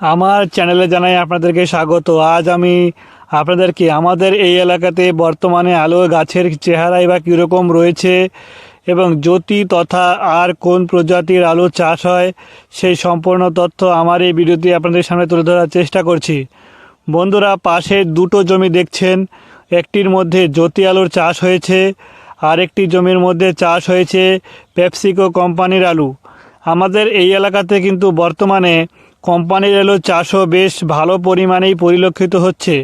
আমার চ্যানেলে জানাই আপনাদেরকে স্বাগত। আজ আমি আপনাদেরকে আমাদের এই এলাকাতে বর্তমানে আলু গাছের চেহারাই বা কীরকম রয়েছে এবং জ্যোতি তথা আর কোন প্রজাতির আলু চাষ হয়, সেই সম্পূর্ণ তথ্য আমার এই ভিডিওতে আপনাদের সামনে তুলে ধরার চেষ্টা করছি। বন্ধুরা, পাশে দুটো জমি দেখছেন, একটির মধ্যে জ্যোতি আলুর চাষ হয়েছে আর একটি জমির মধ্যে চাষ হয়েছে পেপসিকো কোম্পানির আলু। আমাদের এই এলাকাতে কিন্তু বর্তমানে কোম্পানির আলুর চাষও বেশ ভালো পরিমাণেই পরিলক্ষিত হচ্ছে।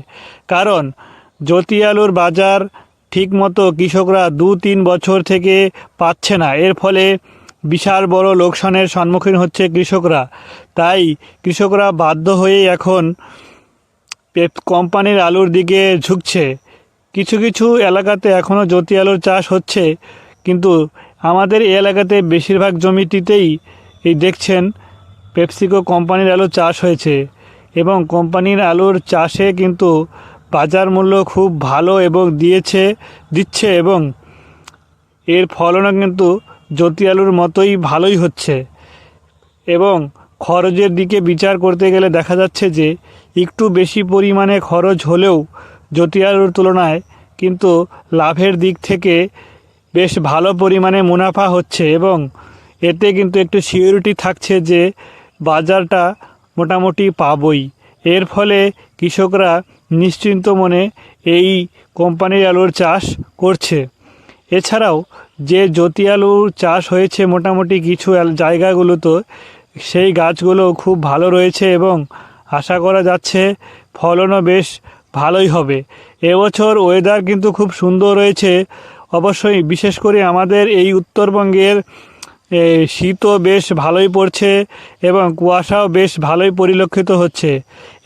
কারণ, জ্যোতি আলুর বাজার ঠিকমতো কৃষকরা দু তিন বছর থেকে পাচ্ছে না। এর ফলে বিশাল বড় লোকসানের সম্মুখীন হচ্ছে কৃষকরা। তাই কৃষকরা বাধ্য হয়েই এখন কোম্পানির আলুর দিকে ঝুঁকছে। কিছু কিছু এলাকাতে এখনও জ্যোতি আলুর চাষ হচ্ছে, কিন্তু আমাদের এই এলাকাতে বেশিরভাগ জমিটিতেই এই দেখছেন পেপসিকো কোম্পানির আলু চাষ হয়েছে এবং কোম্পানির আলুর চাষে কিন্তু বাজার মূল্য খুব ভালো এবং দিয়েছে, দিচ্ছে এবং এর ফলনও কিন্তু জ্যোতি আলুর মতোই ভালোই হচ্ছে। এবং খরচের দিকে বিচার করতে গেলে দেখা যাচ্ছে যে একটু বেশি পরিমাণে খরচ হলেও জ্যোতি আলুর তুলনায় কিন্তু লাভের দিক থেকে বেশ ভালো পরিমাণে মুনাফা হচ্ছে এবং এতে কিন্তু একটু সিকিউরিটি থাকছে যে বাজারটা মোটামুটি পাবই। এর ফলে কৃষকরা নিশ্চিন্ত মনে এই কোম্পানির আলুর চাষ করছে। এছাড়াও যে জ্যোতি আলুর চাষ হয়েছে মোটামুটি কিছু জায়গাগুলোতে, সেই গাছগুলো খুব ভালো রয়েছে এবং আশা করা যাচ্ছে ফলনও বেশ ভালোই হবে। এবছর ওয়েদার কিন্তু খুব সুন্দর রয়েছে। অবশ্যই বিশেষ করে আমাদের এই উত্তরবঙ্গের শীতও বেশ ভালোই পড়ছে এবং কুয়াশাও বেশ ভালোই পরিলক্ষিত হচ্ছে।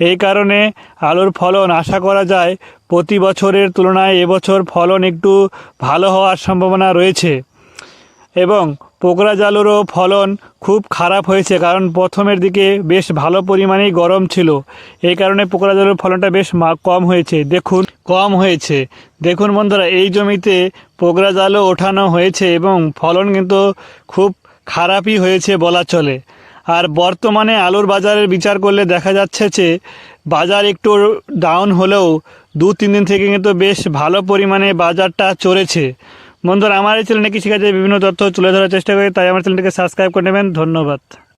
এই কারণে আলুর ফলন আশা করা যায় প্রতি বছরের তুলনায় এবছর ফলন একটু ভালো হওয়ার সম্ভাবনা রয়েছে। এবং পোকরা জালুরও ফলন খুব খারাপ হয়েছে কারণ প্রথমের দিকে বেশ ভালো পরিমাণেই গরম ছিল। এই কারণে পোকরা জালুর ফলনটা বেশ কম হয়েছে। দেখুন, কম হয়েছে। দেখুন বন্ধুরা, এই জমিতে পোকরা জালও ওঠানো হয়েছে এবং ফলন কিন্তু খুব খারাপই হয়েছে বলা চলে। আর বর্তমানে আলুর বাজারের বিচার করলে দেখা যাচ্ছে যে, বাজার একটু ডাউন হলেও দু তিন দিন থেকে কিন্তু বেশ ভালো পরিমাণে বাজারটা চড়েছে। বন্ধুরা, আমার এই চ্যানেলে কৃষিকাজের বিভিন্ন তথ্য তুলে ধরার চেষ্টা করি, তাই আমার চ্যানেলটিকে সাবস্ক্রাইব করে নেবেন। ধন্যবাদ।